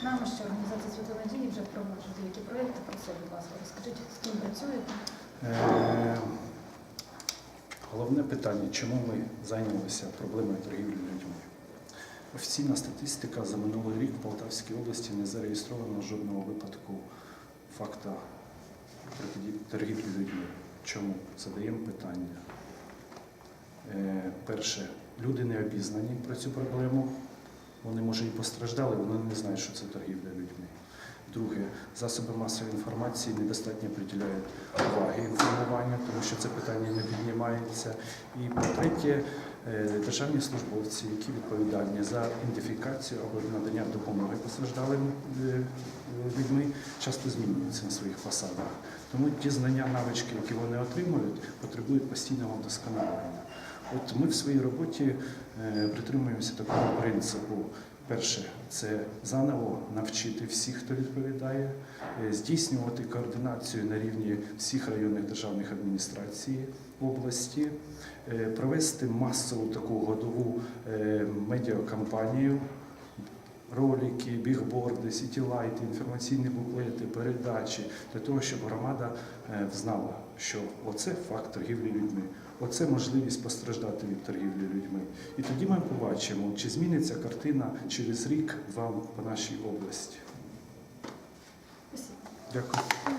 Знаємо, що організація Світло Надії вже впроваджує деякі проєкти. Про це, будь ласка, розкажіть, з ким працюєте? Е, Головне питання, чому ми зайнялися проблемою торгівлі людьми? Офіційна статистика за минулий рік в Полтавській області не зареєстровано жодного випадку факта торгівлі людьми. Чому? Задаємо питання. Е, Перше, люди не обізнані про цю проблему. Вони, може, і постраждали, вони не знають, що це торгівля людьми. Друге, засоби масової інформації недостатньо приділяють уваги інформуванню, тому що це питання не піднімається. І по-третє, е, державні службовці, які відповідальні за ідентифікацію або надання допомоги постраждалим е, людьми, часто змінюються на своїх посадах. Тому ті знання, навички, які вони отримують, потребують постійного вдосконалення. От ми в своїй роботі е, притримуємося такого принципу. Перше, це заново навчити всіх, хто відповідає, е, здійснювати координацію на рівні всіх районних державних адміністрацій області, е, провести масову таку годову медіакампанію, ролики, бігборди, сітілайти, інформаційні буклети, передачі для того, щоб громада знала, що оце факт торгівлі людьми, оце можливість постраждати від торгівлі людьми. І тоді ми побачимо, чи зміниться картина через рік вам по нашій області. Дякую.